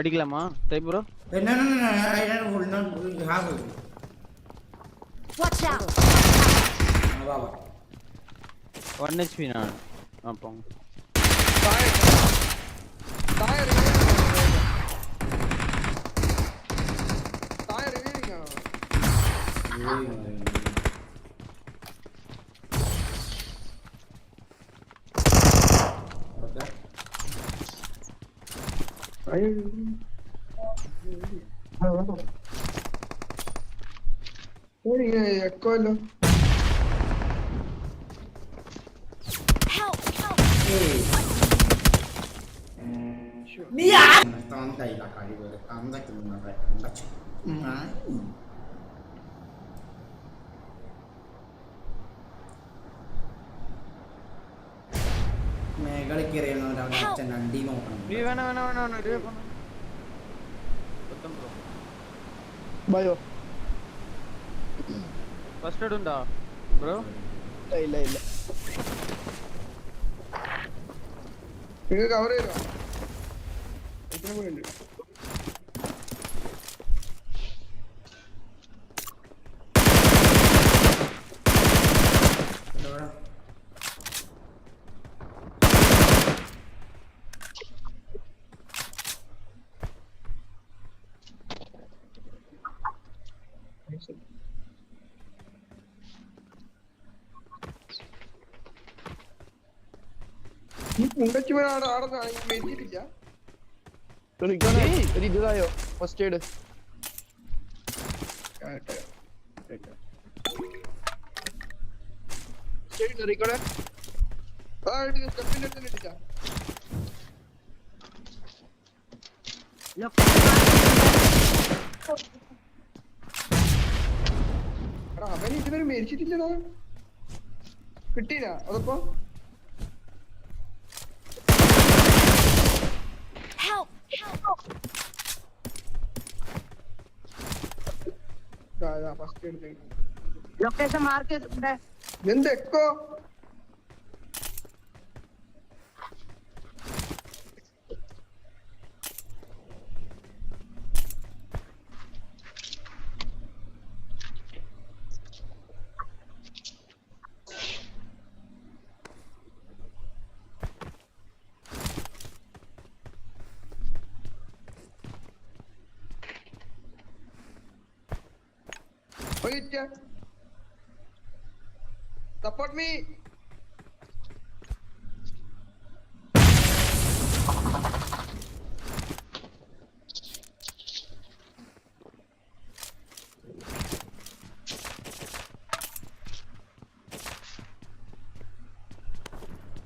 அடிக்கலாமா? Time bro என்ன watch out நான் நான் போங்க. Tyre Ay. Ay, a colo. Mira! Estaban la. Ay. കളിക്കറിയുന്നവന്റെ അവന്റെ അച്ഛൻ അണ്ടി നോക്കണം ബയോ ഫസ്റ്റ് എയ്ഡ് ഉണ്ടോ? ബ്രോ ഇല്ല ഇല്ല ഇത് കവർ ചെയ്തോ? എത്ര കൂടെ ഉണ്ട്. എടാ അവൻ ഇതുവരെ മരിച്ചിട്ടില്ലടാ. കിട്ടിയില്ല. അതപ്പോ? ഫസ്റ്റ് എടുത്ത് ലൊക്കേഷൻ മാർക്ക് ചെയ്തിട്ടുണ്ട് എന്ത് echo? me!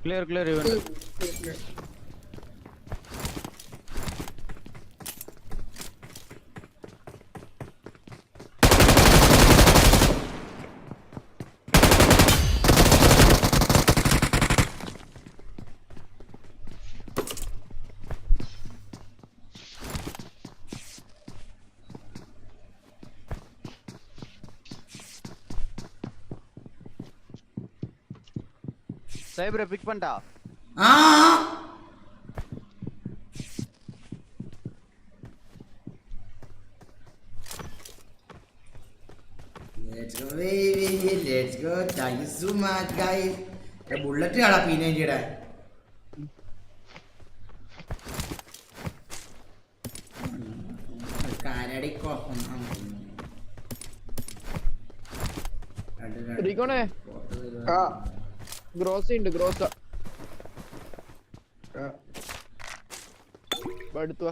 Clear, clear, even. Clear, clear, clear. இவன் சைபரை பிக் பண்ணிட்டா ആ Let's go baby, let's go. Thank you so much guys. Bullet കാണാ പി നയൻറ്റിയുടെ കാനഡിക്കോ റീക്കോണേ ആ ഗ്രോസി ഉണ്ട് ഗ്രോസ് അടുത്തു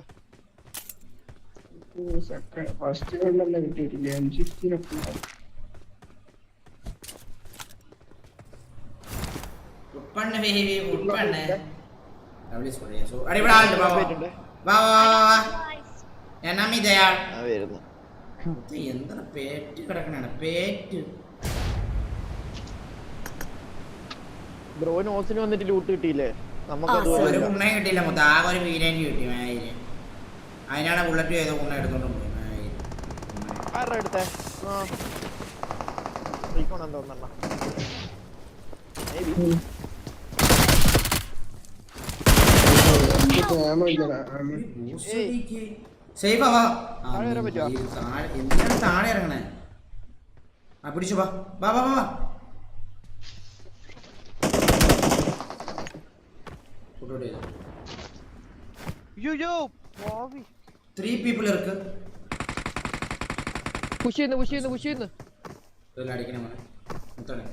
ഫസ്റ്റ് വെള്ളം കിട്ടിയിട്ടില്ല? എം സിക്സ്റ്റീനൊക്കെ ഉപ്പണ്ണ ബേബി ഉപ്പണ്ണ. ഡബിൾ സോറി സോ അടി ഇവിടെ ആളുണ്ട്. വാ വാ. വരുന്നു എന്താണ് പേറ്റ് കിടക്കണാണ് പേറ്റ്. ബ്രോന് ഓസിന് വന്നിട്ട് ലൂട്ട് കിട്ടിയില്ലേ? ആ, ഒരു. കുണ്ണയും കിട്ടിയില്ല മൊത്തം. ആകെ ഒരു വീരേന്റെ കിട്ടി അതിനാണ് ബുള്ളറ്റ് ചെയ്ത കുണ്ണ എടുത്തോണ്ട് പോയി മായിൽ ആരുടെ അടുത്തേ ആ. റീക്കോണെന്ന് തോന്നണ്ട സേഫ് ആവാ. ആ? എന്തിനാണ് താഴെ ഇറങ്ങണേ? ആ പിടിച്ചു വാ വാ വാ വാ. എടുക്ക്. അയ്യോ പോവി ത്രീ പീപ്പിൾ ഇറക്ക്. പുഷ് ചെയ്യുന്നു പുഷ് ചെയ്യുന്നു പുഷ് ചെയ്യുന്നു. ഇതെല്ലാം അടിക്കണേ മോനെ. മുത്തണേ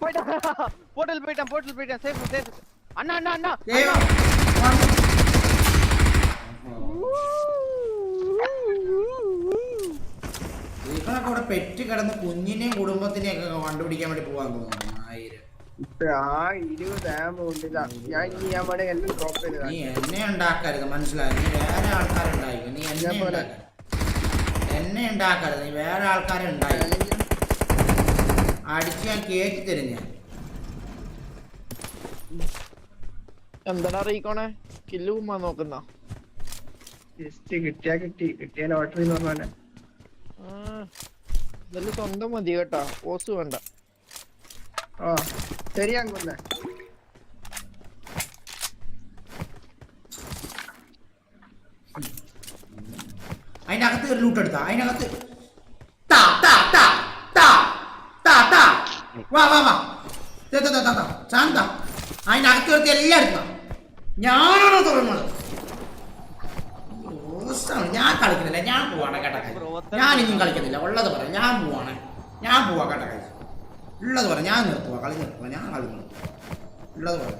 പോയിട്ടാ പോർട്ടൽ പോയിട്ടാ പോർട്ടൽ പോയിട്ടാ സേഫ് സേഫ് അണ്ണ അണ്ണ ഇവനൊക്കെ അവിടെ പെറ്റ് കിടന്ന് കുഞ്ഞിനെയും കുടുംബത്തിനെയും ഒക്കെ കണ്ടുപിടിക്കാൻ വേണ്ടി പോവാൻ തോന്നുന്നു. ആയിരം. നീ എന്നെ ഉണ്ടാക്കരുത് മനസ്സിലായി? നീ വേറെ ആൾക്കാരുണ്ടായിരിക്കും നീ എന്നെ ഉണ്ടാക്കരുത്. എന്നെ ഉണ്ടാക്കരുത്. നീ വേറെ ആൾക്കാരെ ഉണ്ടായി അടിച്ച് ഞാൻ കേറ്റി തരും ഞാൻ. എന്താണ് അറിയിക്കണേ? കില്ല് കുമ്മാ നോക്കുന്ന. ജസ്റ്റ് കിട്ടിയാ കിട്ടി. കിട്ടിയ ലോട്ടറി എന്ന് ഇതെല്ലാം സ്വന്തം മതി കേട്ടാ. ഓസ് വേണ്ട. ആ ശരിയാ കൊന്നേ അതിന്റെ അകത്ത് ഒരു ലൂട്ട് എടുത്താ അതിനകത്ത്. താ, താ, താ, താ, താ, താ. വാ വാ വാ. ദേ, ദേ, ദേ, ദേ, ദേ. ശാന്ത അതിന്റെ അകത്ത് എടുത്ത്. എല്ലാം എടുക്കാം ഞാനാണോ തുടങ്ങുന്നത് ഞാൻ കളിക്കുന്നില്ല ഞാൻ പോവാണ് കേട്ടക്കായി ഞാൻ കളിക്കുന്നില്ല. ഉള്ളത് പറ ഞാൻ പോവാണ്. ഞാൻ പോവാ കേട്ടക്കായി ഉള്ളത് പറ ഞാൻ നിർത്തുക കളി നിർത്തുക ഞാൻ കളി നിർത്തുക ഉള്ളത് പറ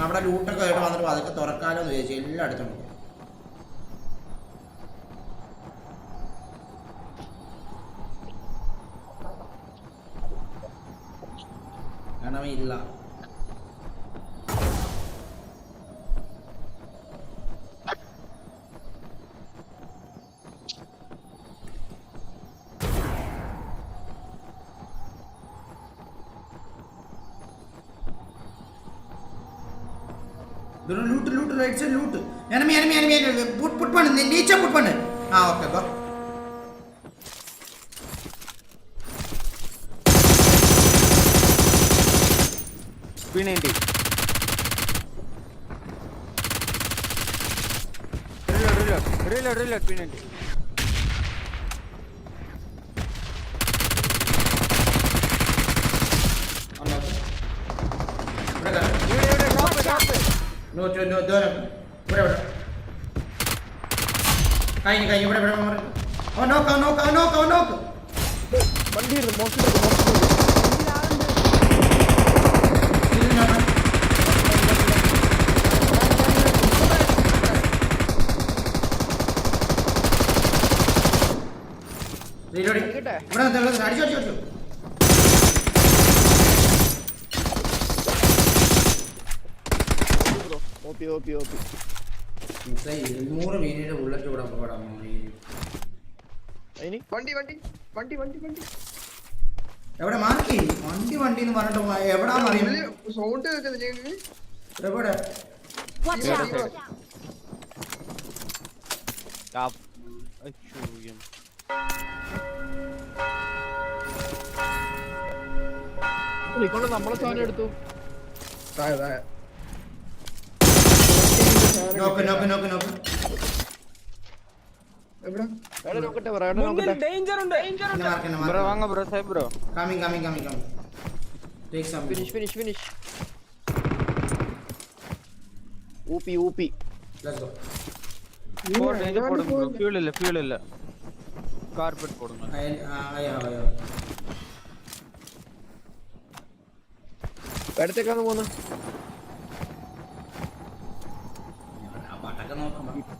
നമ്മുടെ ലൂട്ടൊക്കെ ആയിട്ട് വന്നിട്ട് അതൊക്കെ തുറക്കാലോ എന്ന് ചോദിച്ചു എല്ലായിടത്തും എടുത്തോണ്ട് പോകും దూరం loot loot right side loot enemy enemy enemy put put పండు నేను నీచే పుట్ పండు ఓకే గో స్పీడ్ ఏంటి reload reload reload reload speed ఏంటి കഴിഞ്ഞു കഴിഞ്ഞു ഇവിടെ ഇവിടെ അവൻ നോക്ക് അവൻ നോക്ക് അവൻ നോക്ക് അവൻ നോക്ക്? ഇവിടെ. അടിച്ചോ അടിച്ചോ അടിച്ചോ. ഓപ്പി ഓപ്പി ഓപ്പി ഇരുന്നൂറ് മീനിന്റെ ബുള്ളറ്റ് ഇവിടെ അതിന് വണ്ടി വണ്ടി വണ്ടി വണ്ടി വണ്ടി. എവിടെ മാർക്ക് വണ്ടി വണ്ടി എന്ന് പറഞ്ഞിട്ട് എവിടാ അറിയാം സൗണ്ട്? എവിടെ? നമ്മളെ സാധനം എടുത്തു. താഴെ താഴെ. നോക്ക് നോക്ക് നോക്ക് നോക്ക്. ഊപ്പി ഊപ്പി. ഫ്യൂളില്ല ഫ്യൂളില്ല കാർപെറ്റ് പോടുന്നു എടുത്തേക്കാന്ന് പോന്നു.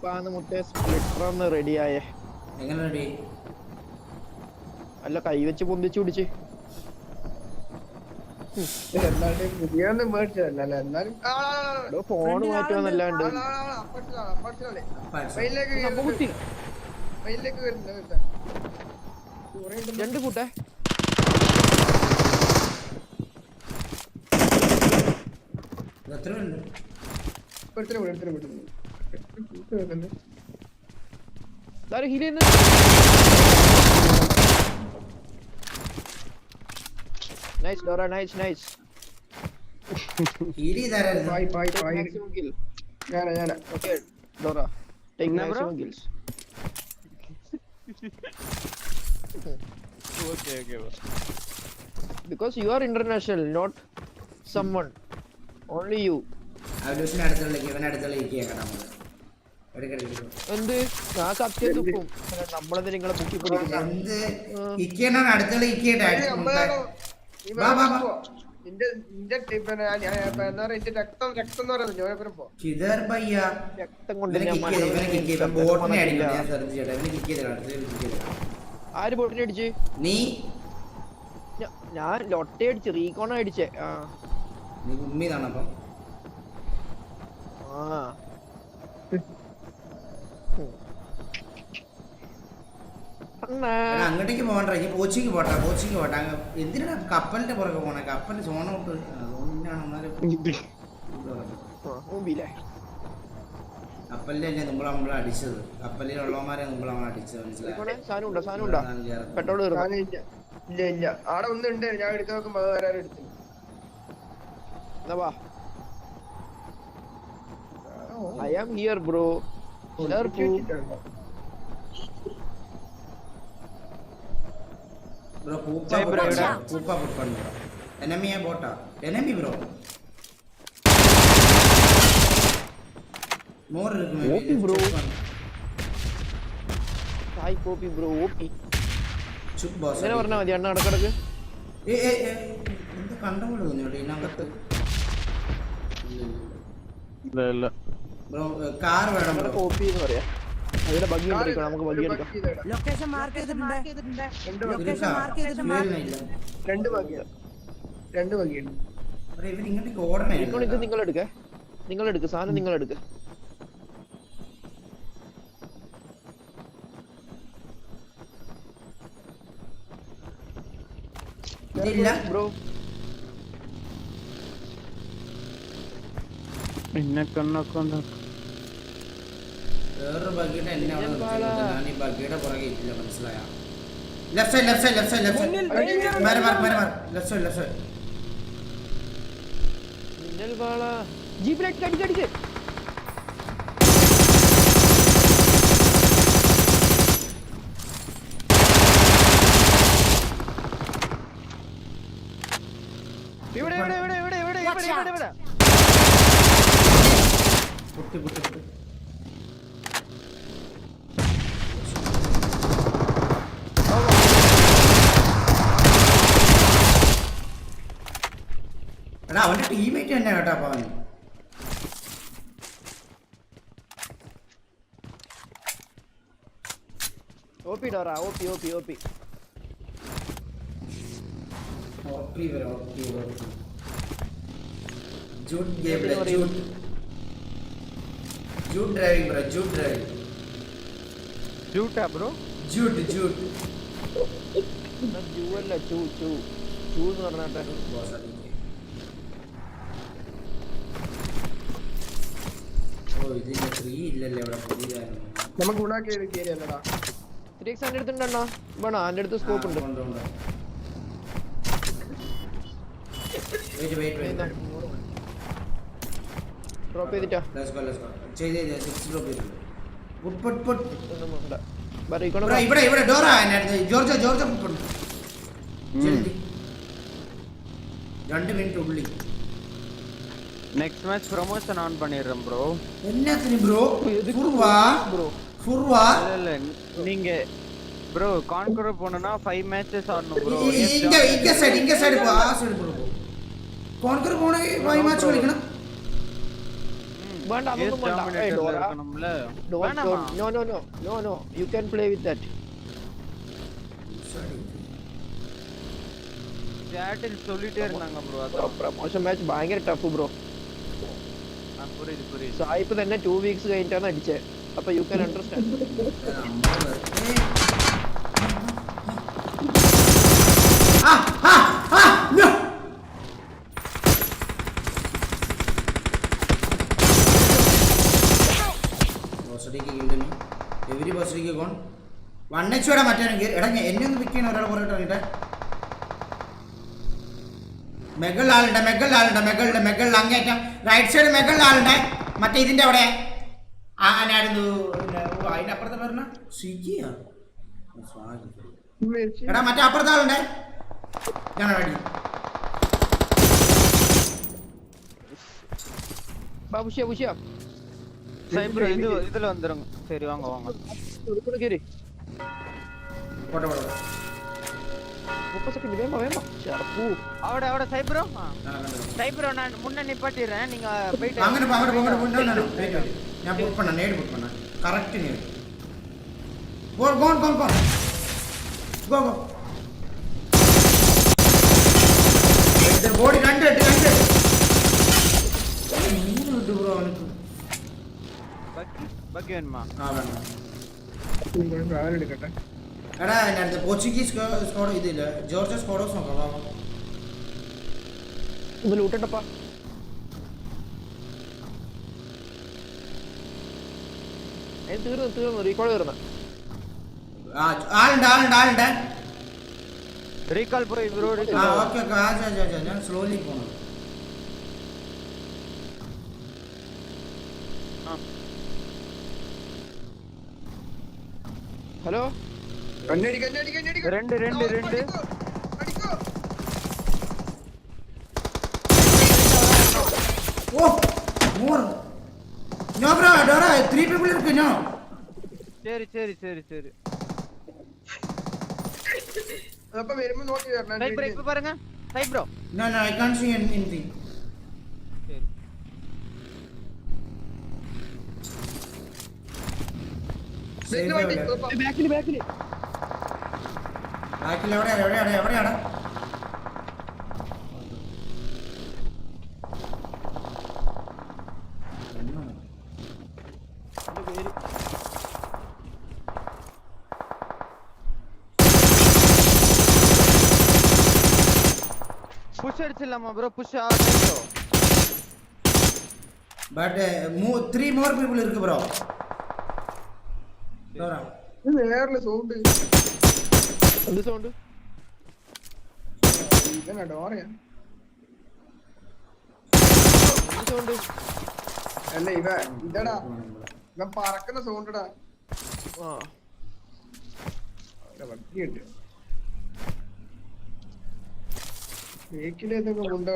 ഇപ്പാന്ന് മുട്ടേ സ്പ്ലിറ്റർ ഒന്ന് റെഡിയായേ എങ്ങനെ റെഡി അല്ല കൈ വെച്ച് പൊന്തിച്ചു പിടിച്ച്. ഫോൺ ഉണ്ടല്ലോ. രണ്ട് കൂട്ടെ. എത്ര പേരുണ്ട് ഒരുത്തനെ വിട്, ഹീൽ ചെയ്യുന്നു nice Dora nice nice heal ചെയ്താരായിരുന്നു? പായ് പായ് പായ് മാക്സിമം കിൽ ഞാനാ ഞാനാ. ഓക്കേ ഡോറ ടേക്ക് എന്നാ bro? Maximum kills okay okay because you are international not someone. Only you. അവലൂസിന്റെ അടുത്തുള്ള ഇവൻ അടുത്തുള്ള ഇരിക്കുക കേട്ടോ നമ്മൾ. എന്ത്? സത്യം തുപ്പും നമ്മളെന്ത് നിങ്ങളെ അടുത്തുള്ള ആര് ബോട്ടിനെ അടിച്ച്? നീ? ഞാൻ ലൊട്ട അടിച്ച് റീകോണ അടിച്ചേ. ആ. നീ ആ അണ്ണാ. എടാ, അങ്ങോട്ടേക്ക് പോകണ്ട ഈ കോച്ചിക്ക് പോട്ടെ കോച്ചിക്ക് പോട്ടെ. അങ്ങ് എന്തിനാ കപ്പലിന്റെ പുറകെ പോണേ? കപ്പലിന്റെ സോണ വിട്ട് എന്നാലും അല്ലേ നമ്മൾ നമ്മളെ അടിച്ചത്? കപ്പലിലുള്ളവന്മാരെ നമ്മൾ നമ്മളെ അടിച്ചത് മനസ്സിലായി? ഇല്ല. ഇല്ല ഇല്ല. ആടെ ഒന്നുണ്ട് ഞാൻ എടുത്ത് നോക്കുമ്പോ അത് വേറെ എടുത്തു എന്നാ വാ. I am here bro bro പൂപ്പ ജയ് ബ്രോ, പൊട്ടുണ്ട്. ഇവിടെ. പൂപ്പ പൊട്ടുണ്ട് എനമിയെ ബോട്ടാ എനമി ബ്രോ മോർ ഓപ്പി ബ്രോ. കോപ്പി ബ്രോ ഓപ്പി. ചുപ് ബോസ് ഇങ്ങനെ പറഞ്ഞാ മതി അണ്ണ ഇടക്കിടക്ക്. ഏ ഏ ഏ, എന്ത് കണ്ട പോലെ തോന്നിയോട്ടെ ഇതിനകത്ത്? ഇല്ല ഇല്ല. ബ്രോ കാർ വേണം ബ്രോ. കോപ്പി എന്ന് പറയാ. അതിന്റെ ബഗ്ഗി എടുക്കണം. നമുക്ക് ബഗ്ഗി എടുക്കാം. ലൊക്കേഷൻ മാർക്ക് ചെയ്തിട്ടുണ്ട്. ലൊക്കേഷൻ മാർക്ക് ചെയ്തിട്ടുണ്ട്. രണ്ട് വകയാണ് രണ്ട് ബഗ്ഗിയുണ്ട് ഇത് നിങ്ങൾ എടുക്കേ. നിങ്ങൾ എടുക്ക്. സാധനം നിങ്ങൾ എടുക്ക്. ബ്രോ പിന്നെ കണ്ണൊക്കെ വേറൊരു ബഗ്ഗിയുടെ എന്നെ അവിടെ നിർത്തിയിട്ടുണ്ട്. ഞാൻ ഈ ബഗ്ഗിയുടെ പുറകെ ഇല്ല മനസ്സിലായ? Left side left side left side left side മാറി മാറി മാറി മാറി. ലെഫ്റ്റ് സൈഡ് ലെഫ്റ്റ് സൈഡ് ജീപ്പിലേക്ക് അടിക്ക് അടിക്ക് ഇവിടെ ഇവിടെ ഇവിടെ ഇവിടെ ഇവിടെ Watch ഇവിടെ out. ഇവിടെ ഇവിടെ പൊട്ടി പൊട്ടി പൊട്ടി എടാ അവന്റെ ടീമേറ്റ് തന്നെ കേട്ടോ അപ്പൊ അവൻ ഓപ്പി Dora OP OP OP OP വരെ ഓപ്പി ഓപ്പി ജൂട്ട് ഗെയിം ബ്രോ ജൂട്ട് ജൂട്ട് ഡ്രൈവിംഗ് ബ്രോ ജൂട്ട് ഡ്രൈവിംഗ് ജൂട്ടാ ബ്രോ ജൂട്ട് ജൂട്ട് ജൂ അല്ല ചൂ ചൂ ചൂ എന്ന് പറഞ്ഞാട്ടെ ബോസ് അടിക്ക് ഓ ഇതിന്റെ ത്രീ ഇല്ലല്ലേ ഇവിടെ പുതിയതായിരുന്നു നമുക്ക് ഗുണാക്കി കയറിയല്ലടാ ത്രീ എക്സ് എന്റെ അടുത്തുണ്ടോ വേണോ? എന്റെ അടുത്ത് സ്കോപ്പ് ഉണ്ട്. ഉണ്ട് ഉണ്ട് വെയിറ്റ് വെയിറ്റ് വെയിറ്റ് ഡ്രോപ്പ് ചെയ്തിട്ടോ ഇവിടെ ഇവിടെ ഡോറ ജോർജോ. ജോർജോ രണ്ട് മിനിറ്റ് ഉള്ളി. நெக்ஸ்ட் மேட்ச் ப்ரமோஷன் ஆன் பண்ணிடுறேன் ப்ரோ என்ன சரி ப்ரோ ஃபுர்வா ப்ரோ ஃபுர்வா இல்ல இல்ல நீங்க ப்ரோ கான்கரர் போனனா ஃபைவ் மேட்சஸ் ஆடணும் ப்ரோ இங்க இங்க சைடு இங்க சைடு போ ஆ சைடு ப்ரோ கான்கரர் போனா 5 மேட்ச் வலிக்கணும் வேண்டாம் அது வேண்டாம். ஏய் டோரா. இருக்கணும்ல. No no no no no. You can play with that சேட்டில் சொல்லிட்டே இருந்தாங்க ப்ரோ அதான். ப்ரமோஷன் மேட்ச் பயங்கர டஃப் ப்ரோ സായിപ്പ് തന്നെ ടു വീക്സ് കഴിഞ്ഞിട്ടാണ് അടിച്ചത് അപ്പൊ യു ക്യാൻ അണ്ടർസ്റ്റാൻഡ് എവരി ബസ്സിലേക്ക് കോൺ വൺ എച്ച് മറ്റേ എടാ എന്നെ ഒന്ന് പിക്ക് ചെയ്യണം. ഒരാൾ പുറകിട്ട് ഇറങ്ങിട്ടെ. മെഗൽ ആളുണ്ട് മെഗൽ ആളുണ്ട് മെഗളുടെ മെഗളിൽ അങ്ങേറ്റം റൈറ്റ് സൈഡ് മെഗളിലാളുണ്ട് മറ്റേ ഇതിൻ്റെ അവിടെ ആനായിരുന്നു ഞാനൊന്ന് അതിൻ്റെ അപ്പുറത്തെ പറഞ്ഞ സ്വിഗ്ഗിയാ എടാ മറ്റേ അപ്പുറത്തെ ആളുണ്ട് ഞാൻ വേണ്ടി ബാബു ഷിയാ ബുഷിയാ സൈബർ ഇത് ഇതിൽ വന്നിരുന്നു ശരി വാങ്ങോ വാങ്ങോ കൊടുക്കേ പോട്ടെ முப்பது செகண்ட் வேமா வேமா சரப்பு அவட அவட சைப்ரோ? சைப்ரோ நான் முன்ன நிப்பாட்டிறேன் நீங்க போயிட்டு அங்க போ அங்க போ நான். போயிட்டு நான் புக் பண்ண நேட் புக் பண்ண கரெக்ட் நேட் போ போ போ போ. போ போ. இந்த போடி கண்டு எட்டு கண்டு நீங்க விட்டு ப்ரோ அவனுக்கு பக்கி பக்கி வேணுமா? ஆ வேணும்? வேற எடுக்கட்டேன்? എടാ എന്റെ പോർച്ചുഗീസ് സ്കോഡ് ഇതില്ല? ജോർജ് സ്കോഡോസ് നോക്കണോ ഇത് ലൂട്ടിട്ടപ്പാ തീർന്നു തീർന്നു റീകോൾ തീർന്നു. ആളുണ്ട് ആളുണ്ട് ആളുണ്ട്. റീകോൾ പോയി ബ്രോ ആ ഓക്കേ ഓക്കേ ആജ് ആജ് ഞാൻ സ്ലോലി പോണം. ഹലോ കണ്ണടി കണ്ണടി കണ്ണടി. രണ്ട് രണ്ട് രണ്ട്. ഓ മോർ ഞാൻ ബ്രാ ഡാടാ 3 പീപ്പിൾ இருக்கு ശരി ശരി ശരി ശരി. അപ്പ വരുമ്പോൾ നോക്കി വരണം. Type break പറങ്ങ type bro no I can see anything ബാക്കിൽ ബാക്കിൽ ബാക്കിൽ എവിടെയാണ്? എവിടെയാണ്? എവിടെയാണ് പുഷ് അടിച്ചില്ലമ്മ ബ്രോ പുഷ് ആവോ ബട്ട് ത്രീ മോർ പീപ്പിൾ ഇருக்கு ബ്രോ വേറെ സൗണ്ട് എന്ത് സൗണ്ട് ഇതന്നെ ഡോറയാ എന്ത് സൗണ്ട് അല്ല ഇവ ഇതടാ. ഇവ പറക്കുന്ന സൗണ്ടടാ. ആ. ബേക്കിലേതൊക്കെ നമുക്ക്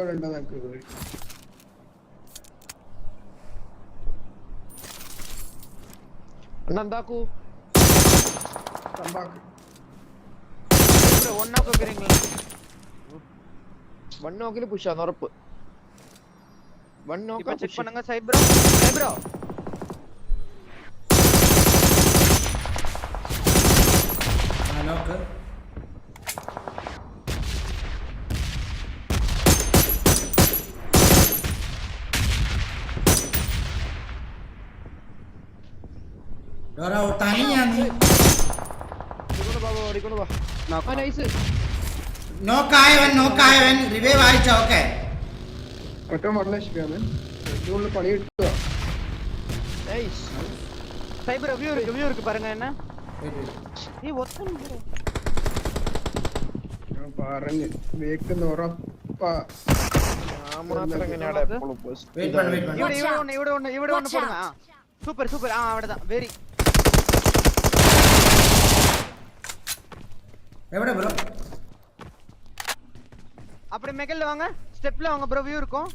അണ്ണ എന്താക്കൂ? തമ്പാക്ക്. വൺ നോക്ക് ഇവരെങ്കിലും വൺ നോക്കിൽ പുഷാന്ന് ഉറപ്പ്. വൺ നോക്ക് ചെക്ക് പണങ്ങ സൈബ്രോ? സൈബ്രോ? നോക്കായവൻ നോക്കായവൻ റിവൈവ് ആയിച്ച ഓക്കെ ഒറ്റ വൺ എച്ച് പി ആണ് ഇതിനുള്ള പണി കിട്ടുക നൈസ് சைப்ரோ வியூ இருக்கு வியூ இருக்கு பாருங்க என்ன ஏய் ஒத்தன் bro. ഞാൻ പറഞ്ഞു ബേക്കുന്ന ഉറപ്പാ ഞാൻ മാത്രം എങ്ങനെയാടാ എപ്പോഴും വെയിറ്റ് പണ്ണ വെയിറ്റ് പണ്ണ இவட എവിടെ ബ്രോ அப்படி மெகல்ல வாங்க ஸ்டெப்ல வாங்க ப்ரோ வியூ இருக்கும்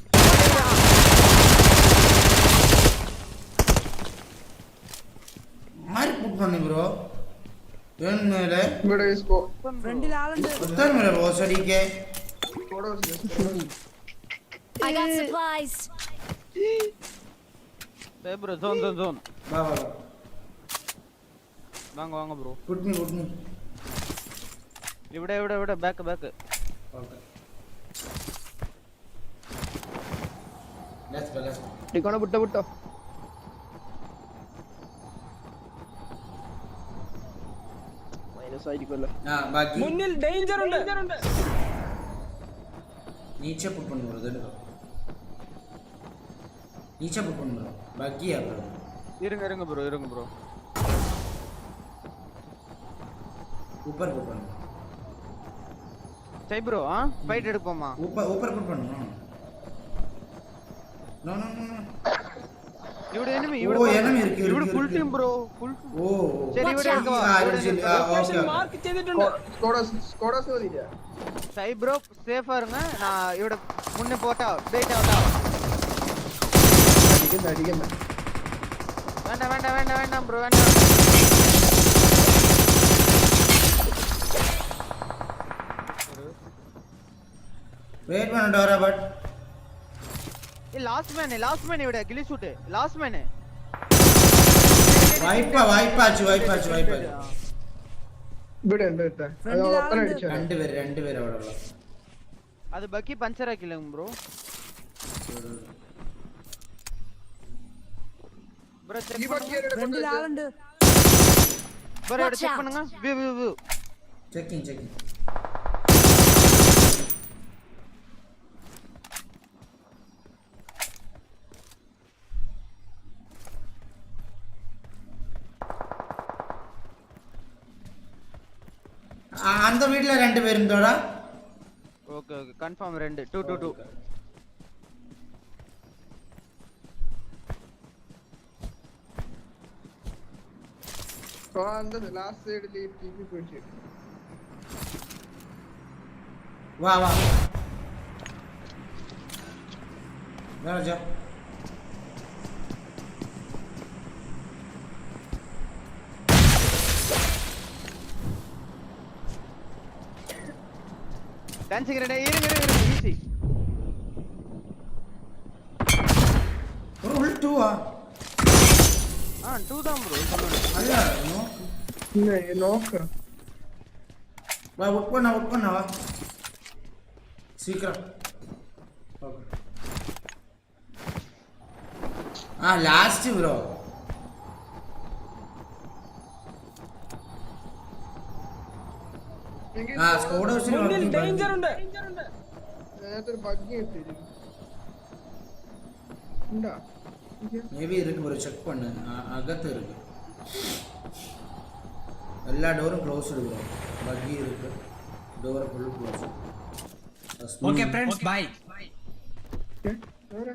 ആര് പുട്ട് പണ്ണി ബ്രോ എന്നല്ലേ ഇവിടെ സ്കോ ഫ്രണ്ടിൽ ആളുണ്ട് ഒത്തരമില്ല ബോസ് അടിക്കേ I got supplies. டேய் ப்ரோ ஜோன் ஜோன் ஜோன் വാ വാ வாங்க வாங்க bro put me put me ഇവിടെ ഇവിടെ ഇവിടെ ബാക്ക് ബാക്ക് ടിക്കോണ വിട്ടോ വിട്ടോ മൈനസ് ആയിരിക്കുമല്ലോ മുന്നിൽ ഡേഞ്ചർ ഉണ്ട്. ഡേഞ്ചർ ഉണ്ട്. നീച്ച പുട്ട് பண்ணுறது நீச்ச புட் பண்ணுறோம் பக்கியா ப்ரோ இருங்க இருங்க ப்ரோ இருங்க ப்ரோ சூப்பர் சரி ப்ரோ ஆ ஃபைட் எடுப்போமா? ஊப்பர் ஊப்பர் புட் பண்ணணும் நோ நோ நோ இவட எனிமி இவட ஓ எனிமி இருக்கு இவட ஃபுல் டீம் ப்ரோ ஃபுல் ஓ சரி இவட எடுக்க வா ஓகே மார்க் செய்துட்டேன் ஸ்கோடஸ் ஸ்கோடஸ் ஓதிடா சை ப்ரோ சேஃபா இருங்க. நான் இவட முன்னே போட்டா பேட் அவுட் ஆ அடிக்கணும் அடிக்கணும். வேண்டாம் வேண்டாம் வேண்டாம் வேண்டாம் ப்ரோ வேண்டாம். வெயிட் பண்ணிட்டு வரேன் பட் ஏய் லாஸ்ட் மேன் லாஸ்ட் மேன் இவட கிளி ஷூட் லாஸ்ட் மேன் வைப்பா வைப்பா ஆச்சு வைப்பா விடு விடு. அது ஒப்பன அடிச்சு ரெண்டு பேர் ரெண்டு பேர் அவ்வளவு அது பக்கி பஞ்சர் ஆக்கிலங்க ப்ரோ ப்ரோ செக் பண்ணுங்க. ரெண்டு ஆளுண்டு ப்ரோ செக் பண்ணுங்க. வி வி செக்கிங் செக்கிங் ரெண்டு பேரும் தோடா ஓகே ஓகே கன்ஃபார்ம் ரெண்டு டூ டூ டூ அந்த லாஸ்ட் சைடுல டிபி போயிடுச்சு വാ വാ രാജാ டான்சிங் ரெடி இருங்க இருங்க இருங்க ஈஸி ഒരു ഉൾ ടൂവാ ஆ டூ தான் ப்ரோ சொன்னேன் അല്ല നോക്ക് ഇന്ന് നോക്ക് വാ ബുക്ക് பண்ண ബുക്ക് பண்ண വാ சீக்கிரம் ആ ലാസ്റ്റ് ബ്രോ സ്കോഡ് മുന്നിൽ ഹൗസിൽ ഡേഞ്ചർ ഉണ്ട് അതിനകത്തൊരു ബഗ്ഗി ഇട്ടിരിക്കും ഉണ്ടാ மேபி இருக்கு ப்ரோ செக் பண்ணு அ- அகத்து இருக்கு எல்லா டோரும் க்ளோஸ் ப்ரோ பக்கி இருக்கு door full close okay friends bye വേറെ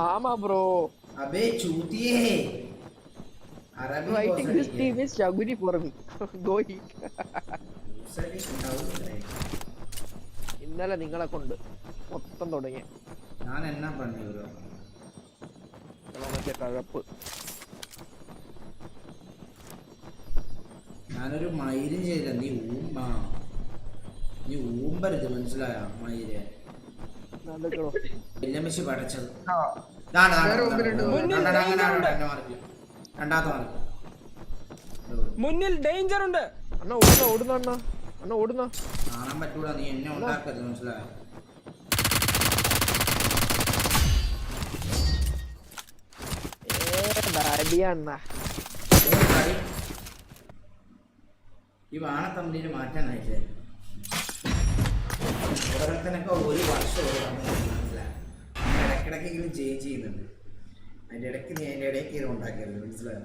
ആമാ ബ്രോ. അബേ ചൂത്തിയേ അറബി writing this team is Shakuni for me ഗോയി ഇന്നലെ നിങ്ങളെ കൊണ്ട് മൊത്തം തുടങ്ങിയ. ഞാൻ എന്നാ പണി മറ്റേ കഴപ്പ്. ഞാനൊരു മയിലും ചെയ്തില്ല. നീ ഊമ്പ. നീ ഊമ്പരുത് മനസ്സിലായ? മയിൽ. വെല്ലമ്മശി പടച്ചത്. രണ്ടാമത്തെ മാർക്ക്. മുന്നിൽ ഡേഞ്ചർ ഉണ്ട്. അണ്ണ ഓടുന്ന ഓടുന്ന അണ്ണ. അണ്ണ ഓടുന്ന. കാണാൻ പറ്റൂടാ നീ എന്നെ ഉണ്ടാക്കരുത് മനസ്സിലായ? ഏ അണ്ണ. ഈ വാണത്തമ്പിന് മാറ്റാൻ അയച്ചേ ഓരോരുത്തനൊക്കെ ഒരു വർഷം മനസ്സിലാക്കി ഇടയ്ക്കിടയ്ക്ക് ഇങ്ങനെ ചേഞ്ച് ചെയ്യുന്നുണ്ട്. അതിന്റെ ഇടയ്ക്ക് നീ അതിന്റെ ഇടയ്ക്ക് ഇത് ഉണ്ടാക്കരുത് മനസ്സിലായോ?